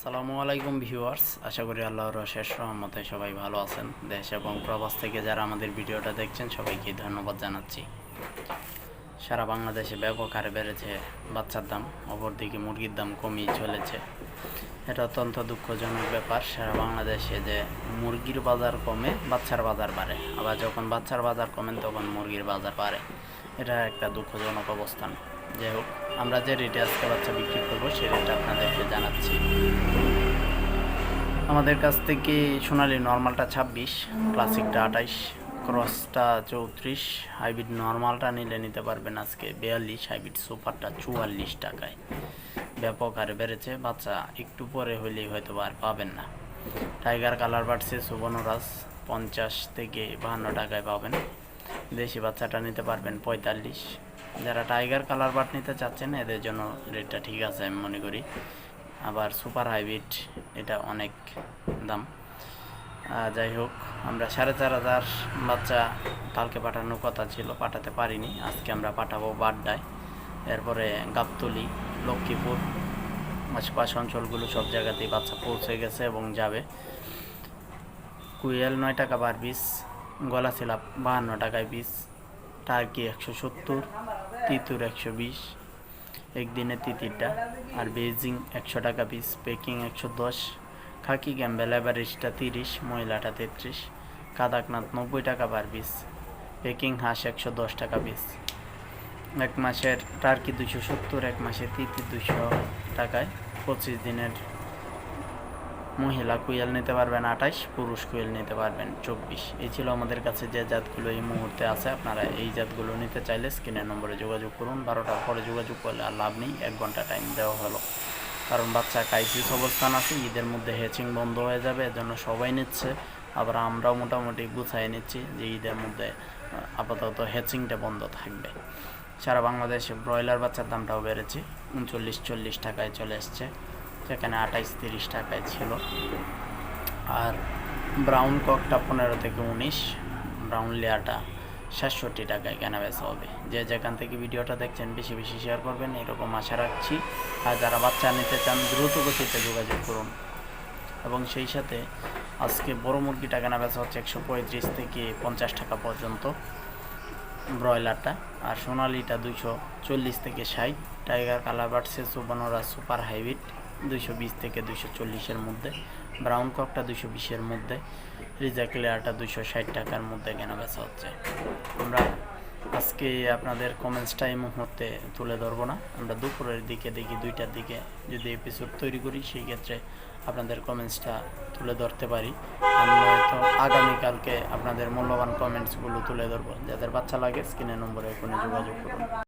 আসসালামু আলাইকুম ভিউয়ার্স, আশা করি আল্লাহর শেষ রহমতে সবাই ভালো আছেন। দেশ এবং প্রবাস থেকে যারা আমাদের ভিডিওটা দেখছেন, সবাইকে ধন্যবাদ জানাচ্ছি। সারা বাংলাদেশে ব্যাপক হারে বেড়েছে বাচ্চার দাম, অপরদিকে মুরগির দাম কমিয়ে চলেছে। এটা অত্যন্ত দুঃখজনক ব্যাপার, সারা বাংলাদেশে যে মুরগির বাজার কমে, বাচ্চার বাজার বাড়ে। আবার যখন বাচ্চার বাজার কমেন, তখন মুরগির বাজার বাড়ে। এটা একটা দুঃখজনক অবস্থান। যাই হোক, আমরা যে রেটে আজকে বাচ্চা বিক্রি করব সেই রেটটা আপনাদেরকে জানাচ্ছি। আমাদের কাছ থেকে সোনালি নর্মালটা ছাব্বিশ, ক্লাসিকটা আঠাইশ, ক্রসটা চৌত্রিশ, হাইব্রিড নর্মালটা নিলে নিতে পারবেন আজকে বিয়াল্লিশ, হাইব্রিড সুপারটা চুয়াল্লিশ টাকায়। ব্যাপক হারে বেড়েছে। বাচ্চা, একটু পরে হইলেই হয়তো আর পাবেন না। টাইগার কালার বাড়ছে সুবর্ণরাজ, পঞ্চাশ থেকে বাহান্ন টাকায় পাবেন। দেশি বাচ্চাটা নিতে পারবেন পঁয়তাল্লিশ। যারা টাইগার কালার বাট নিতে চাচ্ছেন, এদের জন্য রেটটা ঠিক আছে আমি মনে করি। আবার সুপার হাইব্রিড, এটা অনেক দাম। যাই হোক, আমরা সাড়ে চার হাজার বাচ্চা কালকে পাঠানোর কথা ছিল, পাঠাতে পারিনি। আজকে আমরা পাঠাবো বাড্ডায়। এরপরে গাবতলি, লক্ষ্মীপুর, আশপাশ অঞ্চলগুলো সব জায়গাতেই বাচ্চা পৌঁছে গেছে এবং যাবে। কুয়েল নয় টাকা বার পিস গলা সিলাপ বাহান্ন টাকায় পিস টার্কি একশো সত্তর, তিতুর একশো বিশ একদিনে তিতিরটা আর বেজিং একশো টাকা পিস পেকিং একশো দশ, খাকি গ্যাম্বেল অ্যাভারেজটা তিরিশ মহিলাটা তেত্রিশ, কাদাকনাথ নব্বই টাকা পার পিস পেকিং হাঁস একশো দশ টাকা পিস এক মাসের টার্কি দুশো সত্তর, এক মাসের তিতি দুশো টাকায় পঁচিশ দিনের মহিলা কুয়েল নিতে পারবেন আঠাশ, পুরুষ কুয়েল নিতে পারবেন চব্বিশ। এই ছিল আমাদের কাছে যে জাতগুলো এই মুহূর্তে আছে। আপনারা এই জাতগুলো নিতে চাইলে স্ক্রিনের নম্বরে যোগাযোগ করুন। বারোটার পরে যোগাযোগ করলে আর লাভ নেই, এক ঘণ্টা টাইম দেওয়া হলো। কারণ বাচ্চা ক্রাইসিস অবস্থান আছে, ঈদের মধ্যে হ্যাচিং বন্ধ হয়ে যাবে, এজন্য সবাই নিচ্ছে। আবার আমরাও মোটামুটি গুছাই নিচ্ছি যে ঈদের মধ্যে আপাতত হ্যাচিংটা বন্ধ থাকবে। সারা বাংলাদেশে ব্রয়লার বাচ্চার দামটাও বেড়েছে, উনচল্লিশ চল্লিশ টাকায় চলে এসছে। সেখানে আঠাইশ তিরিশ টাকায় ছিল। আর ব্রাউন ককটা পনেরো থেকে উনিশ। ব্রাউন লেয়ারটা সাতষট্টি টাকায় কেনা বেচা হবে। যে যেখান থেকে ভিডিওটা দেখছেন, বেশি বেশি শেয়ার করবেন, এরকম আশা রাখছি। আর যারা বাচ্চা নিতে চান, দ্রুত গতিতে যোগাযোগ করুন। এবং সেই সাথে আজকে বড় মুরগিটা কেনা বেচা হচ্ছে একশো পঁয়ত্রিশ থেকে পঞ্চাশ টাকা পর্যন্ত ব্রয়লারটা। আর সোনালিটা দুশো চল্লিশ থেকে ষাট। টাইগার কালার বাড়ছে সুবর্ণরা সুপার হাইব্রিড। দুশো বিশ থেকে দুশো চল্লিশের মধ্যে ব্রাউন ককটা দুশো বিশের মধ্যে রিজার্ভ লেয়ারটা দুশো ষাট টাকার মধ্যে কেনা বেচা হচ্ছে। আমরা আজকে আপনাদের কমেন্টসটা এই মুহূর্তে তুলে ধরবো না। আমরা দুপুরের দিকে দেখি, দুইটার দিকে যদি এপিসোড তৈরি করি, সেই ক্ষেত্রে আপনাদের কমেন্টসটা তুলে ধরতে পারি। আমি হয়তো আগামীকালকে আপনাদের মূল্যবান কমেন্টসগুলো তুলে ধরবো। যাদের বাচ্চা লাগে স্ক্রিনের নম্বরে ফোনে যোগাযোগ করুন।